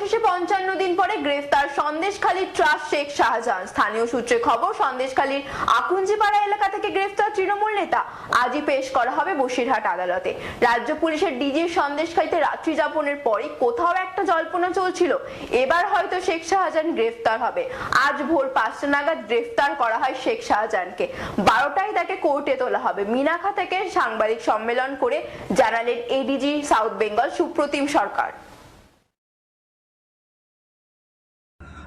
অবশেষে পঞ্চান্ন দিন পরে গ্রেফতার সন্দেশখালীর ট্রাস্ট শেখ শাহজাহান। স্থানীয় সূত্রে খবর, সন্দেশখালীর আকুঞ্জিপাড়া এলাকা থেকে গ্রেফতার তৃণমূল নেতা। আজই পেশ করা হবে বসিরহাট আদালতে। রাজ্য পুলিশের ডিজির সন্দেশখালীতে রাত্রি যাপনের পরই কোথাও একটা জল্পনা চলছিল। এবার হয়তো শেখ শাহজাহান গ্রেফতার হবে। আজ ভোর পাঁচটা নাগাদ গ্রেফতার করা হয় শেখ শাহজাহানকে। বারোটায় তাকে কোর্টে তোলা হবে। মিনাখা থেকে সাংবাদিক সম্মেলন করে জানালেন এডিজি সাউথ বেঙ্গল সুপ্রতিম সরকার।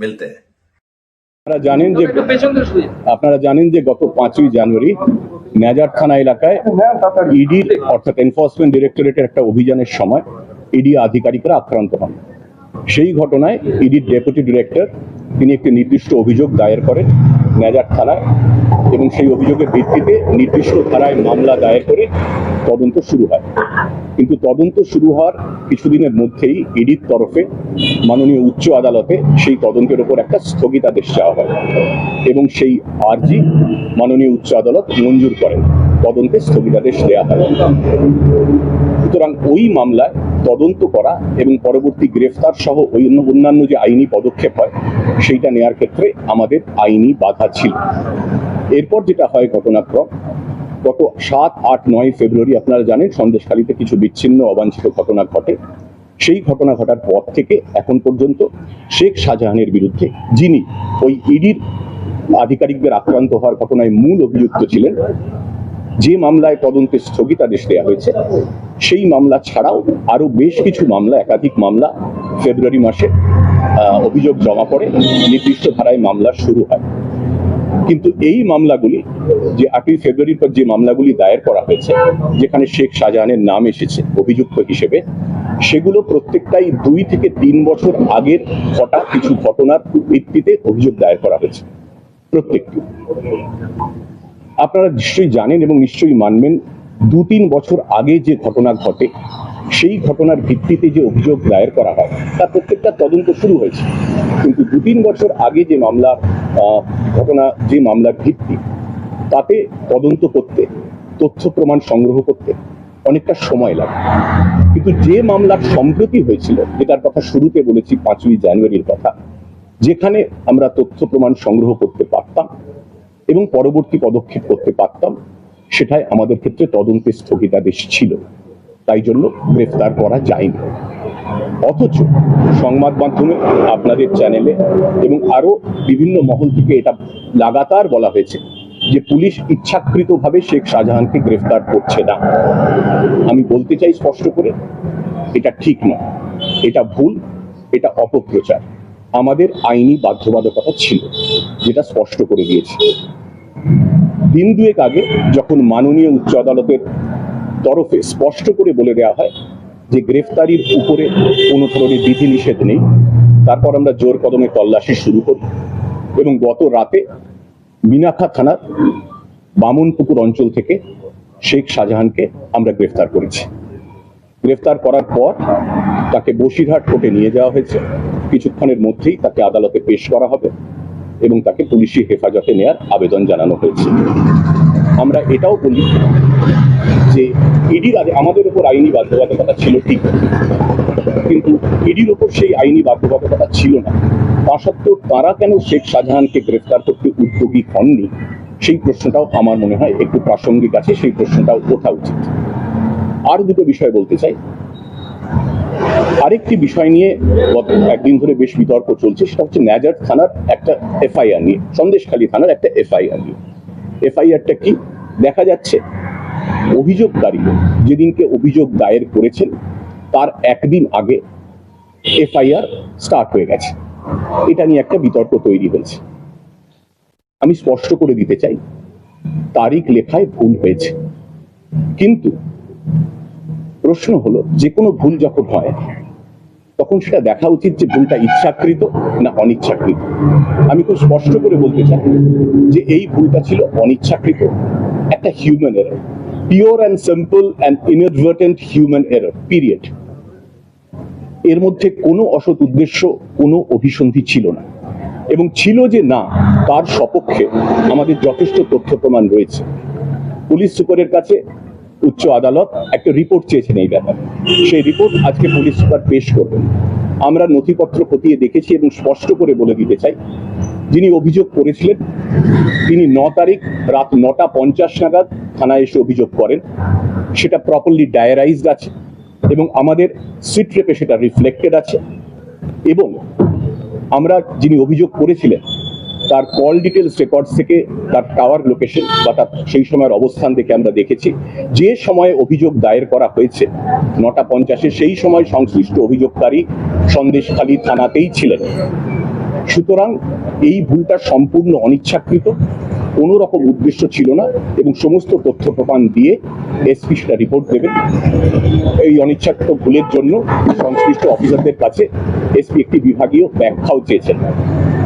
মিলতে। আপনারা জানেন যে আপনারা জানেন যে গত পাঁচই জানুয়ারি মেজার থানা এলাকায় ইডি অর্থাৎ এনফোর্সমেন্ট ডিরেক্টরেটের একটা অভিযানের সময় ইডি আধিকারিকরা আক্রান্ত হন। সেই ঘটনায় ইডির ডেপুটি ডিরেক্টর তিনি একটি নির্দিষ্ট অভিযোগ দায়ের করেন মেজার থানায় এবং সেই অভিযোগের ভিত্তিতে নির্দিষ্ট ধারায় মামলা দায়ের করে তদন্ত শুরু হয়। কিন্তু তদন্ত শুরু হওয়ার কিছুদিনের মধ্যেই ইডির তরফে, মাননীয় উচ্চ আদালতে সেই তদন্তের উপর একটা স্থগিতাদেশ চাওয়া হয় এবং সেই আর্জি মাননীয় উচ্চ আদালত মঞ্জুর করেন। তদন্তে স্থগিতাদেশ দেওয়া হয়। সুতরাং ওই মামলায় তদন্ত করা এবং পরবর্তী গ্রেফতার সহ অন্য অন্যান্য যে আইনি পদক্ষেপ হয়, সেইটা নেয়ার ক্ষেত্রে আমাদের আইনি বাধা ছিল। এরপর যেটা হয় ঘটনাক্রম গত সাত, আট, নয় ফেব্রুয়ারি আপনারা জানেন সন্দেশখালীতে কিছু বিচ্ছিন্ন অবাঞ্ছিত ঘটনা ঘটে। সেই ঘটনা ঘটার পর থেকে এখন পর্যন্ত শেখ শাহজাহানের বিরুদ্ধে যিনি ওই ইডির আধিকারিকদের আক্রান্ত হওয়ার ঘটনায় মূল অভিযুক্ত ছিলেন, যে মামলায় তদন্তে স্থগিতাদেশ দেওয়া হয়েছে, সেই মামলা ছাড়াও আরও বেশ কিছু মামলা, একাধিক মামলা ফেব্রুয়ারি মাসে অভিযোগ জমা পড়ে, নির্দিষ্ট ধারায় মামলা শুরু হয়। কিন্তু এই মামলাগুলি যে আটই ফেব্রুয়ারির পর যে মামলাগুলি দায়ের করা হয়েছে, যেখানে শেখ শাহজাহানের নাম এসেছে অভিযুক্ত হিসেবে, সেগুলো প্রত্যেকটাই দুই থেকে তিন বছর আগের ঘটা কিছু ঘটনার ভিত্তিতে অভিযোগ দায়ের করা হয়েছে। প্রত্যেকটি। আপনারা নিশ্চয়ই জানেন এবং নিশ্চয়ই মানবেন দু তিন বছর আগে যে ঘটনা ঘটে সেই ঘটনার ভিত্তিতে যে অভিযোগ দায়ের করা হয়, তার প্রত্যেকটা তদন্ত শুরু হয়েছে। কিন্তু দু তিন বছর আগে যে মামলা ঘটনা, যে মামলার ভিত্তি, তাতে তদন্ত করতে, তথ্য প্রমাণ সংগ্রহ করতে অনেকটা সময় লাগে। কিন্তু যে মামলার সম্প্রতি হয়েছিল, যেটার কথা শুরুতে বলেছি পাঁচই জানুয়ারির কথা, যেখানে আমরা তথ্য প্রমাণ সংগ্রহ করতে পারতাম এবং পরবর্তী পদক্ষেপ করতে পারতাম, সেটাই আমাদের ক্ষেত্রে তদন্তের স্থগিতাদেশ ছিল। তাই জন্য গ্রেফতার করা যায়নি। অথচ সংবাদ মাধ্যমে আপনাদের চ্যানেলে এবং আরও বিভিন্ন মহল থেকে এটা লাগাতার বলা হয়েছে যে পুলিশ ইচ্ছাকৃতভাবে শেখ শাহজাহানকে গ্রেফতার করছে না। আমি বলতে চাই স্পষ্ট করে, এটা ঠিক নয়। এটা ভুল, এটা অপপ্রচার। আমাদের আইনি বাধ্যবাধকতা ছিল, যেটা স্পষ্ট করে দিয়েছে। দিন দুয়েক আগে যখন মাননীয় উচ্চ আদালতের তরফে স্পষ্ট করে বলে দেওয়া হয় যে গ্রেফতারির উপরে কোনো ধরনের বিধিনিষেধ নেই। তারপর আমরা জোর কদমে তল্লাশি শুরু করি এবং গত রাতে মিনাখা থানার বামনপুকুর অঞ্চল থেকে শেখ শাহজাহানকে আমরা গ্রেফতার করেছি। গ্রেফতার করার পর তাকে বসিরহাট কোর্টে নিয়ে যাওয়া হয়েছে। কিছুক্ষণের মধ্যেই তাকে আদালতে পেশ করা হবে এবং তাকে পুলিশি হেফাজতে নেয়ার আবেদন জানানো হয়েছে। আমরা এটাও বলি ইডির আগে আমাদের উপর আইনি বাধ্যবাধকতা ছিল ঠিক। কিন্তু ইডির ওপর সেই আইনি বাধ্যবাধকতা ছিল না। তা সত্ত্বেও তারা কেন শেখ শাহজাহানকে গ্রেফতার করতে উদ্যোগী হননি? সেই প্রশ্নটাও আমার মনে হয় একটু প্রাসঙ্গিক আছে, সেই প্রশ্নটাও ওঠা উচিত। আর দুটো বিষয় বলতে চাই। আরেকটি বিষয় নিয়ে গত একদিন ধরে বেশ বিতর্ক চলছে, সেটা হচ্ছে ন্যাজার থানার একটা এফআইআর নিয়ে, সন্দেশখালী থানার একটা এফআইআর নিয়ে। এফআইআরটা কি? দেখা যাচ্ছে অভিযোগকারী যেদিনকে অভিযোগ দায়ের করেছেন, তার একদিন আগে এফআইআর স্টার্ট হয়ে গেছে। এটা নিয়ে একটা বিতর্ক তৈরি হয়েছে। আমি স্পষ্ট করে দিতে চাই, তারিখ লেখায় ভুল হয়েছে। কিন্তু প্রশ্ন হলো, যে কোনো ভুল যখন হয়, তখন সেটা দেখা উচিত যে ভুলটা ইচ্ছাকৃত না অনিচ্ছাকৃত। আমি খুব স্পষ্ট করে বলতে চাই যে এই ভুলটা ছিল অনিচ্ছাকৃত, একটা human error pure and simple and inadvertent human error period এর মধ্যে কোনো অসৎ উদ্দেশ্য, কোনো অভিসন্ধি ছিল না। এবং ছিল যে না, তার সপক্ষে আমাদের যথেষ্ট তথ্য প্রমাণ রয়েছে। পুলিশ সুপারের কাছে উচ্চ আদালত একটা রিপোর্ট চেয়েছেন এই ব্যাপারে। সেই রিপোর্ট আজকে পুলিশ সুপার পেশ করবেন। আমরা নথিপত্র খতিয়ে দেখেছি এবং স্পষ্ট করে বলে দিতে চাই, যিনি অভিযোগ করেছিলেন, তিনি ন তারিখ রাত নটা পঞ্চাশ নাগাদ থানায় এসে অভিযোগ করেন, সেটা প্রপারলি ডায়ারাইজড আছে এবং আমাদের সিট রেপে সেটা রিফ্লেক্টেড আছে এবং আমরা যিনি অভিযোগ করেছিলেন, তার কল ডিটেলস রেকর্ডস থেকে তার টাওয়ার লোকেশন বা তার সেই সময়ের অবস্থান দেখে আমরা দেখেছি। যে সময়ে অভিযোগ দায়ের করা হয়েছে, নটা পঞ্চাশে সেই সময় সংশ্লিষ্ট অভিযোগকারী সন্দেশখালী থানাতেই ছিলেন। সুতরাং এই ভুলটা সম্পূর্ণ অনিচ্ছাকৃত। কোনো রকম উদ্দেশ্য ছিল না এবং সমস্ত তথ্য প্রমাণ দিয়ে এসপি সেটা রিপোর্ট দেবেন। এই অনিচ্ছাকৃত ভুলের জন্য সংশ্লিষ্ট অফিসারদের কাছে এসপি একটি বিভাগীয় ব্যাখ্যাও চেয়েছেন।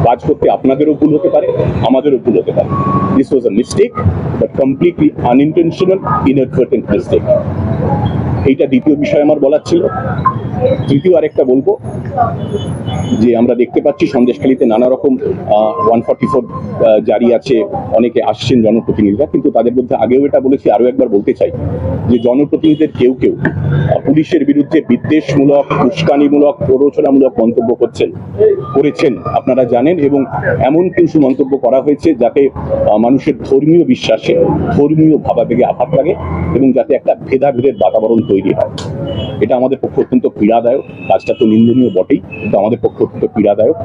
কাজ করতে আপনাদেরও ভুল হতে পারে, আমাদেরও ভুল হতে পারে। This was a mistake but completely unintentional inadvertent mistake এইটা দ্বিতীয় বিষয় আমার বলার ছিল। তৃতীয় আরেকটা বলব যে আমরা দেখতে পাচ্ছি সন্দেশখালীতে নানা রকম ওয়ান ফর্টি ফোর জারি আছে, অনেকে আসছেন জনপ্রতিনিধিরা, কিন্তু তাদের মধ্যে আগেও এটা বলেছি আরও একবার বলতে চাই যে জনপ্রতিনিধিদের কেউ কেউ পুলিশের বিরুদ্ধে বিদ্বেষমূলক, উস্কানিমূলক, প্ররোচনামূলক মন্তব্য করছেন, করেছেন, আপনারা জানেন, এবং এমন কিছু মন্তব্য করা হয়েছে যাতে মানুষের ধর্মীয় বিশ্বাসে, ধর্মীয় ভাবাবেগে আঘাত লাগে, এবং যাতে একটা ভেদাভেদের বাতাবরণ তৈরি হয়। এটা আমাদের পক্ষে অত্যন্ত পীড়াদায়ক, কাজটা তো নিন্দনীয় বটেই, কিন্তু আমাদের পক্ষে অত্যন্ত পীড়াদায়ক।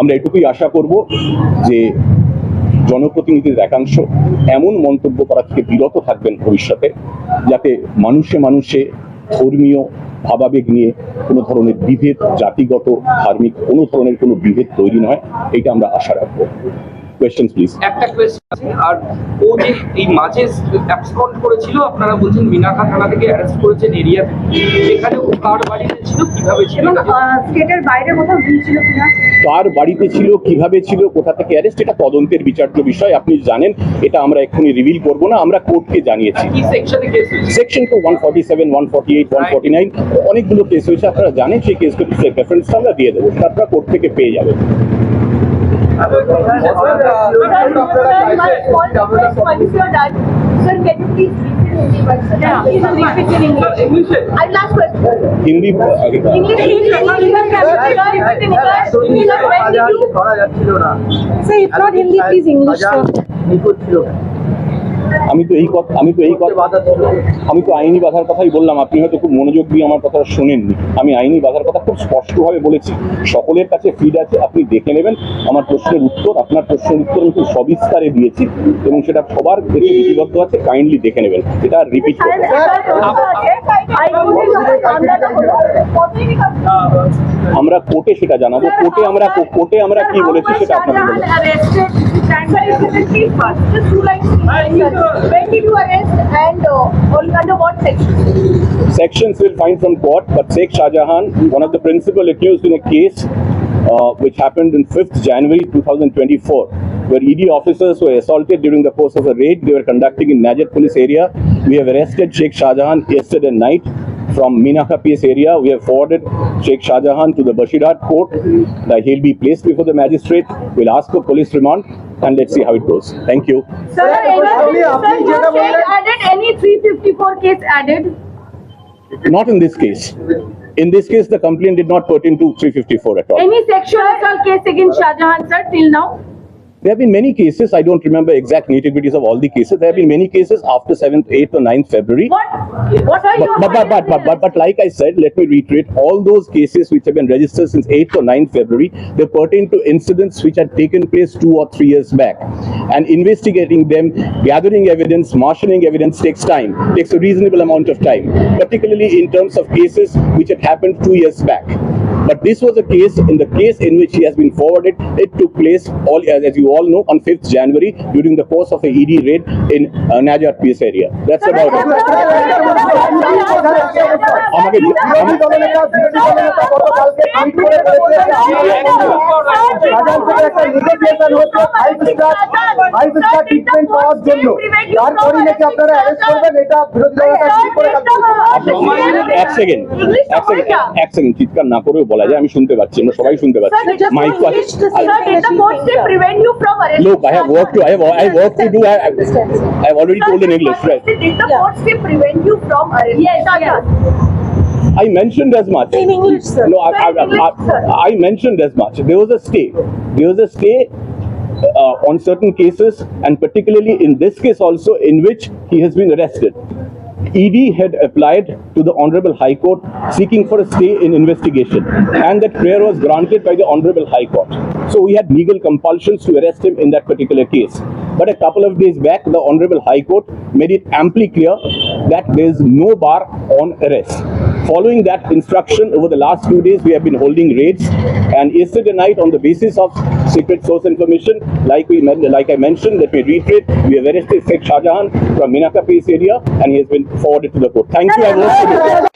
আমরা এটুকুই আশা করব যে জনপ্রতিনিধিদের একাংশ এমন মন্তব্য করা থেকে বিরত থাকবেন ভবিষ্যতে, যাতে মানুষে মানুষে ধর্মীয় ভাবাবেগ নিয়ে কোনো ধরনের বিভেদ, জাতিগত, ধার্মিক, কোনো ধরনের কোনো বিভেদ তৈরি নয় এটা আমরা আশা রাখব। কোয়েশ্চেন প্লিজ একটা কোয়েশ্চেন আর ও যে এই মাঝে করেছিল, আপনারা বলছেন মিনাখা থানা থেকে অ্যারেস্ট করেছেন এরিয়া সেখানে ও কার বাড়িতে এবং স্টেটের বাইরে কোথাও গিয়েছিল কিনা? কার বাড়িতে ছিল কীভাবে ছিল কোথা থেকে অ্যারেস্ট এটা তদন্তের বিচার্য বিষয় আপনি জানেন এটা আমরা এক্ষুনি রিভিল করব না আমরা কোর্টকে জানিয়েছি। সেকশনে কেস হয়েছে section two one forty seven one forty eight one forty nine অনেকগুলো কেস হয়েছে আপনারা জানেন সেই কেসগুলো রেফারেন্সটা আমরা দিয়ে দেবো আপনারা কোর্ট থেকে পেয়ে যাবেন Sir, can you please repeat in Hindi? but, sir, Yeah. Please repeat in English. ইংলিশে আমি তো এই কথা আমি তো এই কথা বাধা আমি তো আইনি বাধার কথাই বললাম আপনি হয়তো খুব মনোযোগ দিয়ে আমার কথা শোনেননি আমি আইনি বাধার কথা খুব স্পষ্টভাবে বলেছি সকলের কাছে ফিড আছে আপনি দেখে নেবেন আমার প্রশ্নের উত্তর আপনার প্রশ্নের উত্তর আমি খুব সবিস্তারে দিয়েছি এবং সেটা সবার কাছে লিপিবদ্ধ আছে কাইন্ডলি দেখে নেবেন এটা রিপিট করবেন আমরা কোর্টে সেটা জানাবো কোর্টে আমরা কোর্টে আমরা কি বলেছি সেটা আপনাদের বলবো arrested. Sir, if you can please first, just two lines. Sir, When did you arrest and uh, on- under what section? Sections will find from court, but Sheikh Shah Jahan, one of the principal accused in a case uh, which happened in 5th January 2024, where ED officers were assaulted during the course of a raid they were conducting in Najat police area. We have arrested Sheikh Shahjahan yesterday night from Minaka Peace area. We have forwarded Sheikh Shahjahan to the Bashirhat court. Uh, he'll be placed before the magistrate. We'll ask for police remand and let's see how it goes. Thank you. Sir, any, sir, sir added any 354 case added? Not in this case. In this case, the complaint did not pertain to 354 at all. Any sexual assault case against Shahjahan, sir, till now? There have been many cases. I don't remember exact nitty-gritties of all the cases. There have been many cases after 7th, 8th, or 9th February. What, what are But, your? but, but, but, but, but, but like I said, let me reiterate, all those cases which have been registered since 8th or 9th February, they pertain to incidents which had taken place two or three years back. And investigating them, gathering evidence, marshalling evidence takes time, takes a reasonable amount of time, particularly in terms of cases which had happened two years back. But this was a case, in the case in which he has been forwarded, it took place, all as as you all know, on 5th January during the course of a ED raid in uh, Najat PS area. That's about it. আমাকে বিরোধী দলনেতা বিরোধী দলনেতা গতকালকে tweet করে বলেছে যে শাহজাহান থেকে একটা নেগোসিয়েশন হচ্ছে five star five star treatment পাওয়ার জন্য তারপরই নাকি আপনারা অ্যারেস্ট করবেন এটা বিরোধী দলনেতা টুইট করে এক সেকেন্ড এক সেকেন্ড এক সেকেন্ড চিৎকার না করেও বলা যায় আমি শুনতে পাচ্ছি আমরা সবাই শুনতে পাচ্ছি মাইক তো আছে Sir, did the court still prevent you from arresting? Look, I have work to, I have, I have work to do, I, I I have already told in English, right? Did the court still prevent you from arresting? Yes, yes. I mentioned as much. In English, sir. No, I, I, In English, I, sir. I mentioned as much. There was a stay. There was a stay uh, on certain cases, and particularly in this case also, in which he has been arrested. ED had applied to the Honorable High Court seeking for a stay in investigation, and that prayer was granted by the Honorable High Court. So we had legal compulsions to arrest him in that particular case. But a couple of days back, the Honorable High Court made it amply clear that there is no bar on arrest. Following that instruction, over the last few days, we have been holding raids. And yesterday night, on the basis of secret source information, like we like I mentioned, let me reiterate, we have arrested Sheikh Shah Jahan from Minaka Place area, and he has been forwarded to the court. Thank you.